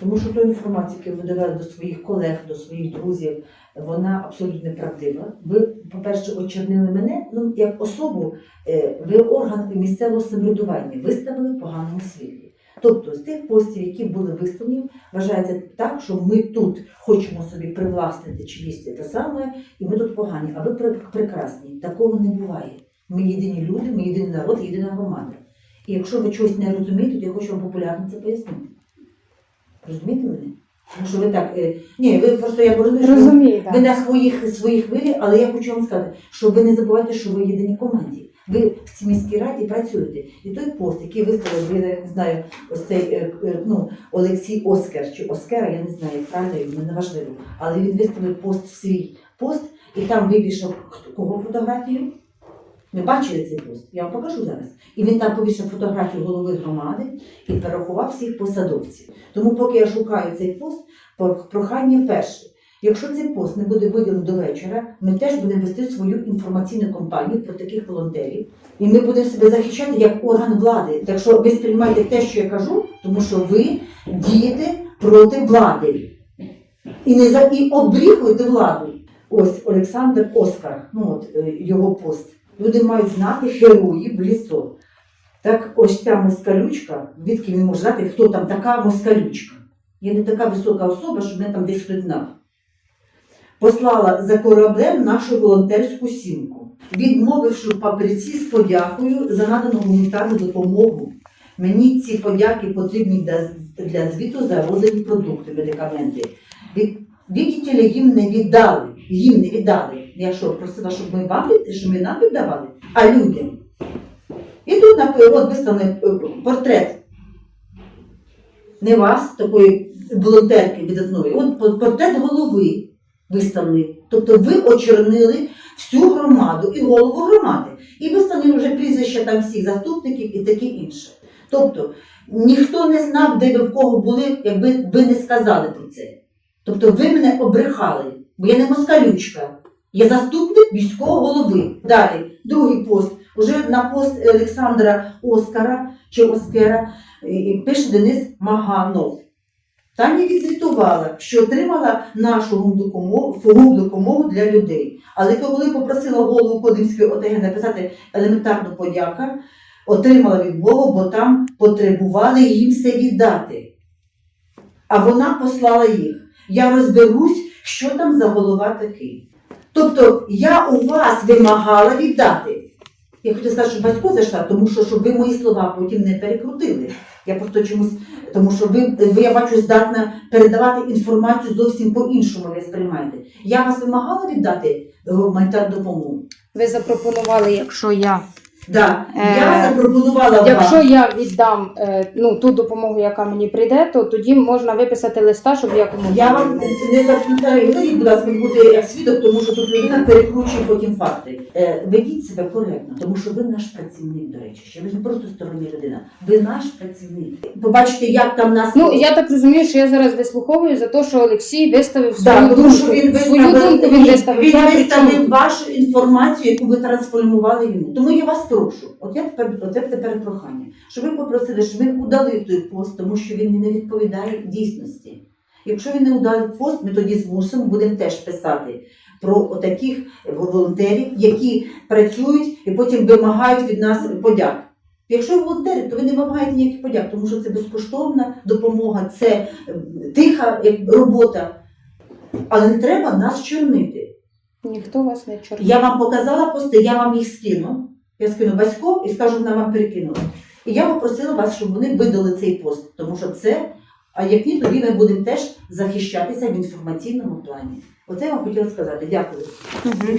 Тому що ту інформацію, яку ви довели до своїх колег, до своїх друзів, вона абсолютно неправдива. Ви, по-перше, очернили мене, ну як особу, е, ви орган місцевого самоврядування виставили в поганому світлі. Тобто з тих постів, які були виставлені, вважається так, що ми тут хочемо собі привласнити чиїсь те саме, і ми тут погані, а ви прекрасні. Такого не буває. Ми єдині люди, ми єдиний народ, єдина громада. І якщо ви чогось не розумієте, то я хочу вам популярно це пояснити. Розумієте мене? Тому що ви так. Е, ні, ви просто я розумію, що ви- Розумію, ви так. на своїх своїх хвилі, але я хочу вам сказати, що ви не забувайте, що ви єдині команді. Ви в цій міській раді працюєте. І той пост, який виставив, ви я не знаю, ось цей е, е, ну, Олексій Оскар чи Оскара, я не знаю, як правильно йому не важливо. Але він виставив пост в свій пост і там вивішав хто- кого фотографію. Ви бачили цей пост? Я вам покажу зараз. І він там повішав фотографію голови громади і перерахував всіх посадовців. Тому, поки я шукаю цей пост, прохання перше. Якщо цей пост не буде виділений до вечора, ми теж будемо вести свою інформаційну кампанію про таких волонтерів, і ми будемо себе захищати як орган влади. Так що ви сприймайте те, що я кажу, тому що ви дієте проти влади. І не за і обріхуєте владу. Ось Олександр Оскар, ну от е, його пост. Люди мають знати героїв в лісо. Так ось ця москалючка, звідки він може знати, хто там така москалючка? Я не така висока особа, щоб мене там десь хтось. Послала за кораблем нашу волонтерську сімку, відмовивши в папірці з подякою за надану гуманітарну допомогу. Мені ці подяки потрібні для, звіту за роздані продукти, медикаменти. Від, Відділі їм не віддали. Їм не віддали. Я що, просила, щоб ми вам щоб ми нам віддавали, а людям. І тут от виставлений е, портрет не вас, такої волонтерки видатної, от портрет голови виставлений. Тобто ви очернили всю громаду і голову громади. І виставлені вже прізвища там всіх заступників і таке інше. Тобто ніхто не знав, де ви в кого були, якби ви не сказали про це. Тобто ви мене обрехали, бо я не москалючка, я заступник міського голови. Далі, другий пост. Уже на пост Олександра Оскара чи Оскара і- і пише Денис Маганов. Таня відзвітувала, що отримала нашу гумдопомогу, гумдопомогу для людей. Але коли попросила голову Кодимської ОТГ написати елементарну подяка, отримала відмову, бо там потребували їм все віддати. А вона послала їх. Я розберусь, що там за голова такий. Тобто я у вас вимагала віддати. Я хотіла сказати, що батько зайшла, тому що щоб ви мої слова потім не перекрутили. Я просто чомусь, тому що ви, ви я бачу, здатна передавати інформацію зовсім по-іншому, ви сприймаєте. Я вас вимагала віддати гуманітарну допомогу. Ви запропонували, якщо я Да. Е, Я запропонувала якщо вам. я віддам е, ну, ту допомогу, яка мені прийде, то тоді можна виписати листа, щоб я комусь. Я вам не запитаю, говоріть, будь ласка, буде як свідок, тому що тут людина перекручує потім факти. Е, ведіть себе коректно, тому що ви наш працівник, до речі, ще ви ж не просто стороння людина. Ви наш працівник. Побачите, як там нас. Ну я так розумію, що я зараз вислуховую за те, що Олексій виставив свою Да, думку. тому що він свою виставив, думку він виставив. він Я при виставив вашу інформацію, яку ви трансформували йому. Тому я вас прошу. От я тепер, от я тепер прохання, щоб ви попросили, щоб він удалив той пост, тому що він не відповідає дійсності. Якщо він не удалив пост, ми тоді змусимо будемо теж писати про таких волонтерів, які працюють і потім вимагають від нас подяк. Якщо ви волонтери, то ви не вимагаєте ніяких подяк, тому що це безкоштовна допомога, це е, тиха робота. Але не треба нас чорнити. Ніхто вас не чорний. Я вам показала пости, я вам їх скину. Я скину батьком і скажу, вона вам. І я попросила вас, щоб вони видали цей пост, тому що це, а як ні, тоді ми будемо теж захищатися в інформаційному плані. Оце я вам хотіла сказати. Дякую. Угу.